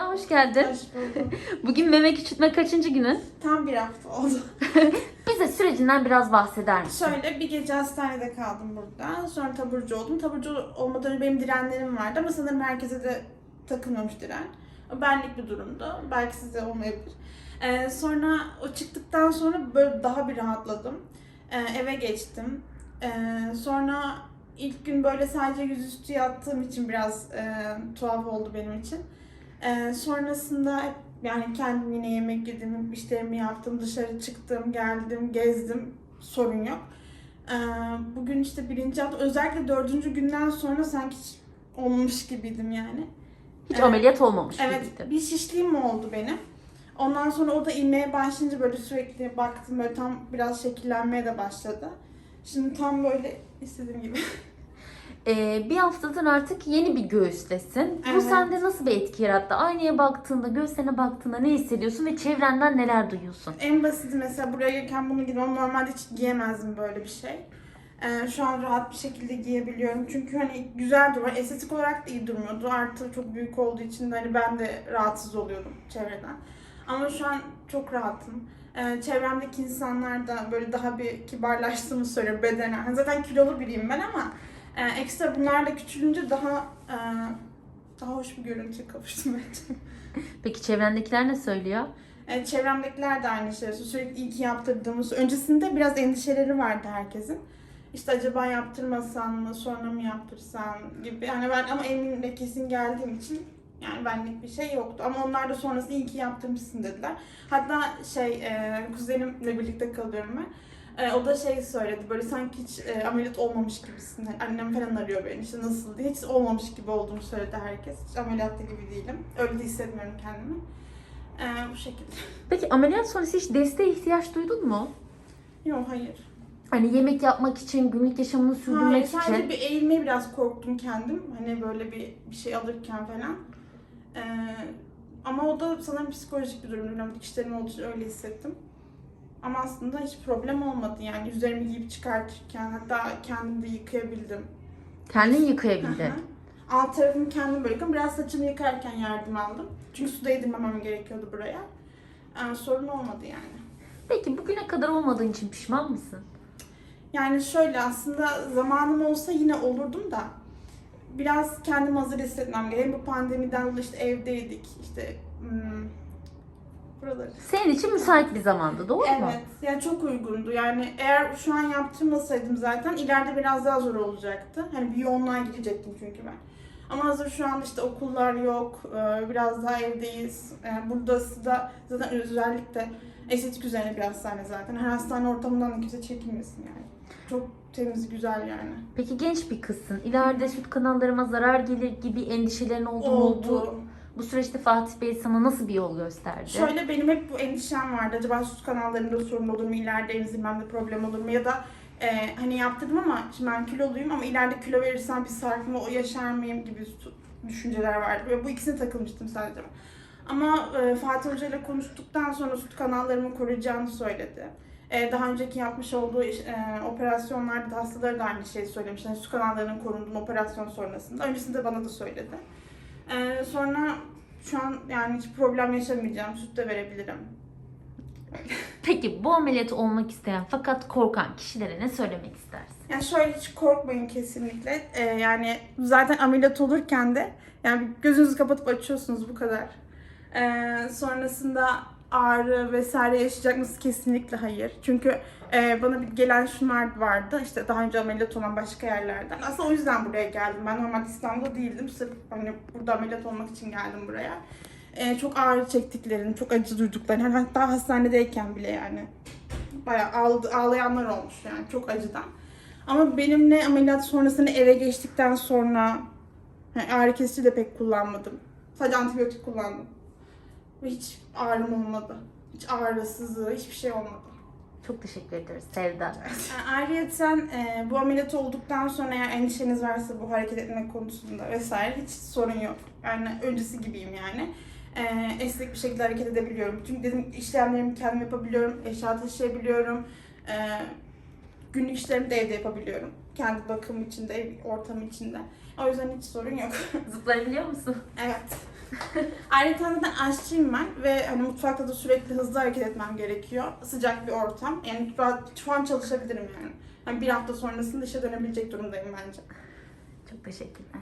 hoş geldin. Hoş buldum. Bugün meme küçültme kaçıncı günün? Tam bir hafta oldu. Bize sürecinden biraz bahseder misin? Şöyle bir gece hastanede kaldım burada. Sonra taburcu oldum. Taburcu olmadan önce benim direnlerim vardı ama sanırım herkese de takılmamış diren. Benlik bir durumdu. Belki size olmayabilir. Ee, sonra o çıktıktan sonra böyle daha bir rahatladım. Ee, eve geçtim. Ee, sonra ilk gün böyle sadece yüzüstü yattığım için biraz e, tuhaf oldu benim için. Ee, sonrasında yani kendim yine yemek yedim, işlerimi yaptım, dışarı çıktım, geldim, gezdim. Sorun yok. Ee, bugün işte birinci hafta, özellikle dördüncü günden sonra sanki hiç olmamış gibiydim yani. Hiç Evet. ameliyat olmamış Evet, gibiydin. bir şişliğim oldu benim. Ondan sonra o da inmeye başlayınca böyle sürekli baktım böyle tam biraz şekillenmeye de başladı. Şimdi tam böyle istediğim gibi. Ee, bir haftadır artık yeni bir göğüslesin. Bu Evet. sende nasıl bir etki yarattı? Aynaya baktığında, göğsüne baktığında ne hissediyorsun ve çevrenden neler duyuyorsun? En basiti mesela buraya gelirken bunu giymem normalde hiç giyemezdim böyle bir şey. Ee, şu an rahat bir şekilde giyebiliyorum. Çünkü hani güzel duruyor. Estetik olarak da iyi durmuyordu. Artı çok büyük olduğu için de hani ben de rahatsız oluyordum çevreden. Ama şu an çok rahatım. Ee, çevremdeki insanlar da böyle daha bir kibarlaştığımı söylüyor bedenen. Hani zaten kilolu biriyim ben ama e, ekstra bunlarla küçülünce daha e, daha hoş bir görüntüye kavuştum bence. Peki çevrendekiler ne söylüyor? E, çevremdekiler de aynı şeyi sürekli iyi ki yaptırdığımız. Öncesinde biraz endişeleri vardı herkesin. İşte acaba yaptırmasam mı, sonra mı yaptırsam gibi. Yani ben ama emin ve kesin geldiğim için yani benlik bir şey yoktu. Ama onlar da sonrasında iyi ki yaptırmışsın dediler. Hatta şey, e, kuzenimle birlikte kalıyorum ben. E, o da şey söyledi, böyle sanki hiç e, ameliyat olmamış gibisin. Hani annem falan arıyor beni, işte nasıl diye. Hiç olmamış gibi olduğumu söyledi herkes. Hiç ameliyatta gibi değilim. Öyle de hissetmiyorum kendimi. E, bu şekilde. Peki ameliyat sonrası hiç desteğe ihtiyaç duydun mu? Yok hayır. Hani yemek yapmak için, günlük yaşamını Hayır, sürdürmek sadece için. bir eğilmeye biraz korktum kendim. Hani böyle bir, bir şey alırken falan. Ee, ama o da sanırım psikolojik bir durum. Bilmiyorum dikişlerim olduğu için öyle hissettim. Ama aslında hiç problem olmadı yani. Üzerimi giyip çıkartırken hatta kendim de yıkayabildim. Kendin yıkayabildin. hı. Alt tarafımı kendim böyle yıkadım. Biraz saçımı yıkarken yardım aldım. Çünkü su değdirmemem gerekiyordu buraya. Ee, sorun olmadı yani. Peki bugüne kadar olmadığın için pişman mısın? Yani şöyle aslında zamanım olsa yine olurdum da biraz kendimi hazır hissetmem gerekiyor. Bu pandemiden dolayı işte evdeydik işte hmm, buraları. Senin için müsait bir zamandı doğru mu? Evet yani çok uygundu yani eğer şu an yaptırmasaydım zaten ileride biraz daha zor olacaktı. Hani bir yoğunluğa girecektim çünkü ben. Ama hazır şu an işte okullar yok, e, biraz daha evdeyiz. E, Burası da zaten özellikle estetik üzerine bir hastane zaten. Her hastane ortamından da kimse çekinmesin yani. Çok temiz, güzel yani. Peki genç bir kızsın. İleride süt kanallarıma zarar gelir gibi endişelerin oldu mu? Oldu. Bu süreçte Fatih Bey sana nasıl bir yol gösterdi? Şöyle benim hep bu endişem vardı. Acaba süt kanallarında sorun olur mu? İleride enzimemde problem olur mu? Ya da e, hani yaptırdım ama şimdi ben kiloluyum ama ileride kilo verirsem bir sarkma o yaşar mıyım gibi düşünceler vardı. Ve bu ikisine takılmıştım sadece. Ama e, Fatih Hoca ile konuştuktan sonra süt kanallarımı koruyacağını söyledi. E, daha önceki yapmış olduğu e, operasyonlarda da hastaları da aynı şeyi söylemiş. Yani süt kanallarının korunduğunu operasyon sonrasında. Öncesinde bana da söyledi. E, sonra şu an yani hiç problem yaşamayacağım. Süt de verebilirim. Peki bu ameliyatı olmak isteyen fakat korkan kişilere ne söylemek istersin? Yani şöyle hiç korkmayın kesinlikle. Ee, yani zaten ameliyat olurken de yani gözünüzü kapatıp açıyorsunuz bu kadar. Ee, sonrasında ağrı vesaire yaşayacak mısınız? Kesinlikle hayır. Çünkü e, bana bir gelen şunlar vardı. İşte daha önce ameliyat olan başka yerlerden. Aslında o yüzden buraya geldim. Ben normal İstanbul'da değildim. Sırf hani burada ameliyat olmak için geldim buraya. Ee, çok ağrı çektiklerini, çok acı duyduklarını, hani hatta hastanedeyken bile yani bayağı ağladı, ağlayanlar olmuş yani çok acıdan. Ama benim ne ameliyat sonrasında eve geçtikten sonra yani ağrı kesici de pek kullanmadım. Sadece antibiyotik kullandım. Ve hiç ağrım olmadı. Hiç ağrısızlığı, hiçbir şey olmadı. Çok teşekkür ederiz Sevda. Ayrıca e, bu ameliyat olduktan sonra eğer endişeniz varsa bu hareket etmek konusunda vesaire hiç sorun yok. Yani öncesi gibiyim yani. E, esnek bir şekilde hareket edebiliyorum. Çünkü dedim işlemlerimi kendim yapabiliyorum, eşya taşıyabiliyorum. E, günlük işlerimi de evde yapabiliyorum. Kendi bakım içinde, ev ortamı içinde. O yüzden hiç sorun yok. Zıplayabiliyor musun? evet. Ayrıca zaten aşçıyım ben ve hani mutfakta da sürekli hızlı hareket etmem gerekiyor. Sıcak bir ortam. Yani ben şu an çalışabilirim yani. Hani bir hafta sonrasında işe dönebilecek durumdayım bence. Çok teşekkürler.